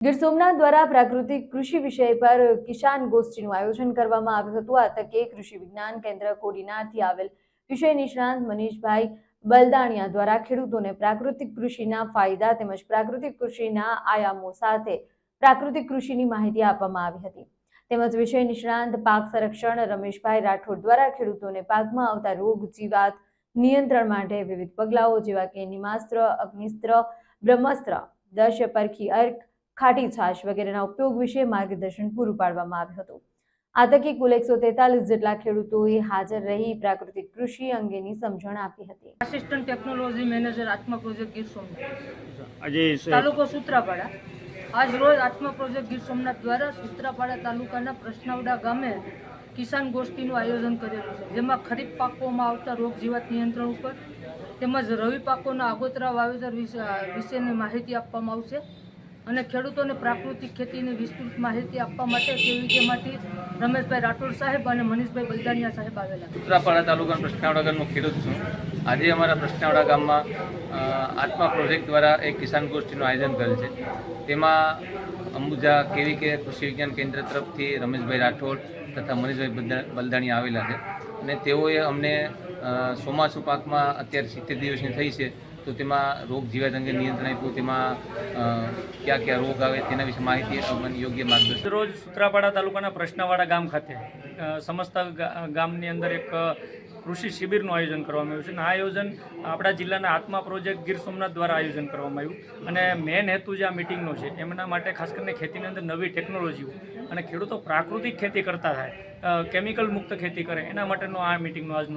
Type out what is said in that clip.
ગીર સોમનાથ દ્વારા પ્રાકૃતિક કૃષિ વિષય પર કિસાન ગોષ્ઠીનું આયોજન કરવામાં આવ્યું હતું. આ તકે કૃષિ વિજ્ઞાન કેન્દ્ર કોડીનારથી આવેલ વિષય નિષ્ણાંત મનીષભાઈ બલદાણિયા દ્વારા ખેડૂતોને પ્રાકૃતિક કૃષિના ફાયદા તેમજ પ્રાકૃતિક કૃષિના આયામો સાથે પ્રાકૃતિક કૃષિની માહિતી આપવામાં આવી હતી. તેમજ વિષય નિષ્ણાંત પાક સંરક્ષણ રમેશભાઈ રાઠોડ દ્વારા ખેડૂતોને પાકમાં આવતા રોગ, જીવાત નિયંત્રણ માટે વિવિધ પગલાઓ જેવા કે નિમાસ્ત્ર, અગ્નિસ્ત્ર, બ્રહ્માસ્ત્ર, દશ, પરખી, અર્ક ખાટી છાશ વગેરેના ઉપયોગ વિશે માર્ગદર્શન પૂરું પાડવામાં આવ્યું હતું. આ તકે કુલ એકસો તેતાલીસ જેટલા ખેડૂતોએ હાજર રહી પ્રાકૃતિક કૃષિ અંગેની સમજણ આપી હતી. Assistant technology manager ATMA project Gir Somnath. તાલુકો સૂત્રાપાડા. આજ રોજ આત્મા પ્રોજેક્ટ ગીર સોમનાથ દ્વારા સૂત્રાપાડા તાલુકાના પ્રશ્નાવડા ગામે કિસાન ગોષ્ઠીનું આયોજન કરેલું છે જેમાં ખરીફ પાકોમાં આવતા રોગ જીવાત નિયંત્રણ ઉપર તેમજ રવિ પાકોના આગોતરા વાવેતર વિશે વિશેની માહિતી આપવામાં આવશે. અને ખેડૂતોને પ્રાકૃતિક ખેતીની વિસ્તૃત માહિતી આપવા માટે કેવીકેમાંથી રમેશભાઈ રાઠોડ સાહેબ અને મનીષભાઈ બલદાનિયા સાહેબ આવેલા. ઉત્તરાપાડા તાલુકાના પ્રશ્નાવડા ગામનો ખેડૂત છું. આજે અમારા પ્રશ્નાવડા ગામમાં આત્મા પ્રોજેક્ટ દ્વારા એક કિસાન ગોષ્ઠીનું આયોજન કરેલ છે. તેમાં અંબુજા કેવી કે કૃષિ વિજ્ઞાન કેન્દ્ર તરફથી રમેશભાઈ રાઠોડ તથા મનીષભાઈ બલદા- બલદાણી આવેલા છે. અને તેઓએ અમને ચોમાસું પાકમાં અત્યારે સિત્તેર દિવસની થઈ છે. તો તેમાં રોગ જીવાત અંગે નિયંત્રણ આપ્યું, તેમાં કયા કયા રોગ આવે તેના વિશે માહિતી યોગ્ય માર્ગદર્શન. રોજ સુત્રાપાડા તાલુકાના પ્રશ્નવાડા ગામ ખાતે સમસ્ત ગામની અંદર એક કૃષિ શિબિરનું આયોજન કરવામાં આવ્યું છે. અને આ આયોજન આપણા જિલ્લાના આત્મા પ્રોજેક્ટ ગીર સોમનાથ દ્વારા આયોજન કરવામાં આવ્યું. અને મેન હેતુ જે આ મિટિંગનો છે, એમના માટે ખાસ કરીને ખેતીની અંદર નવી ટેકનોલોજીઓ અને ખેડૂતો પ્રાકૃતિક ખેતી કરતા થાય કેમિકલ મુક્ત ખેતી કરે, એના માટેનો આ મિટિંગનો આજનું